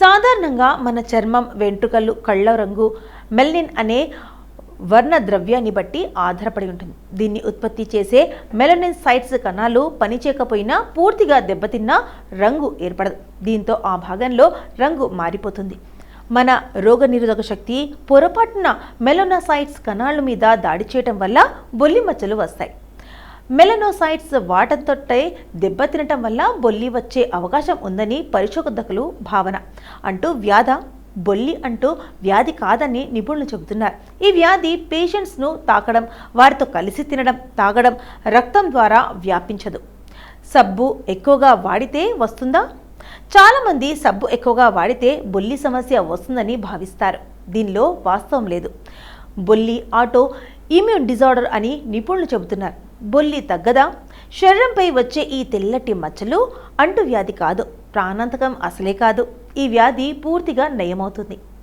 సాధారణంగా మన చర్మం వెంట్రుకలు కళ్ళ రంగు మెల్నిన్ అనే వర్ణ ద్రవ్యాన్ని బట్టి ఆధారపడి ఉంటుంది. దీన్ని ఉత్పత్తి చేసే మెలనిన్ సైట్స్ కణాలు పనిచేయకపోయినా పూర్తిగా దెబ్బతిన్నా రంగు ఏర్పడదు. దీంతో ఆ భాగంలో రంగు మారిపోతుంది. మన రోగనిరోధక శక్తి పొరపాటున మెలోనాసైట్స్ కణాల మీద దాడి చేయటం వల్ల బొల్లి మచ్చలు వస్తాయి. మెలనోసైట్స్ వాటంతొట్టే దెబ్బతినటం వల్ల బొల్లి వచ్చే అవకాశం ఉందని పరిశోధకులు భావన. అంటూ వ్యాధ బొల్లి అంటూ వ్యాధి కాదని నిపుణులు చెబుతున్నారు. ఈ వ్యాధి పేషెంట్స్ను తాకడం వారితో కలిసి తినడం తాగడం రక్తం ద్వారా వ్యాపించదు. సబ్బు ఎక్కువగా వాడితే వస్తుందా? చాలామంది సబ్బు ఎక్కువగా వాడితే బొల్లి సమస్య వస్తుందని భావిస్తారు. దీనిలో వాస్తవం లేదు. బొల్లి ఆటో ఇమ్యూన్ డిజార్డర్ అని నిపుణులు చెబుతున్నారు. బొల్లి తగ్గదా? శరీరంపై వచ్చే ఈ తెల్లటి మచ్చలు అంటువ్యాధి కాదు ప్రాణాంతకం అసలే కాదు. ఈ వ్యాధి పూర్తిగా నయమవుతుంది.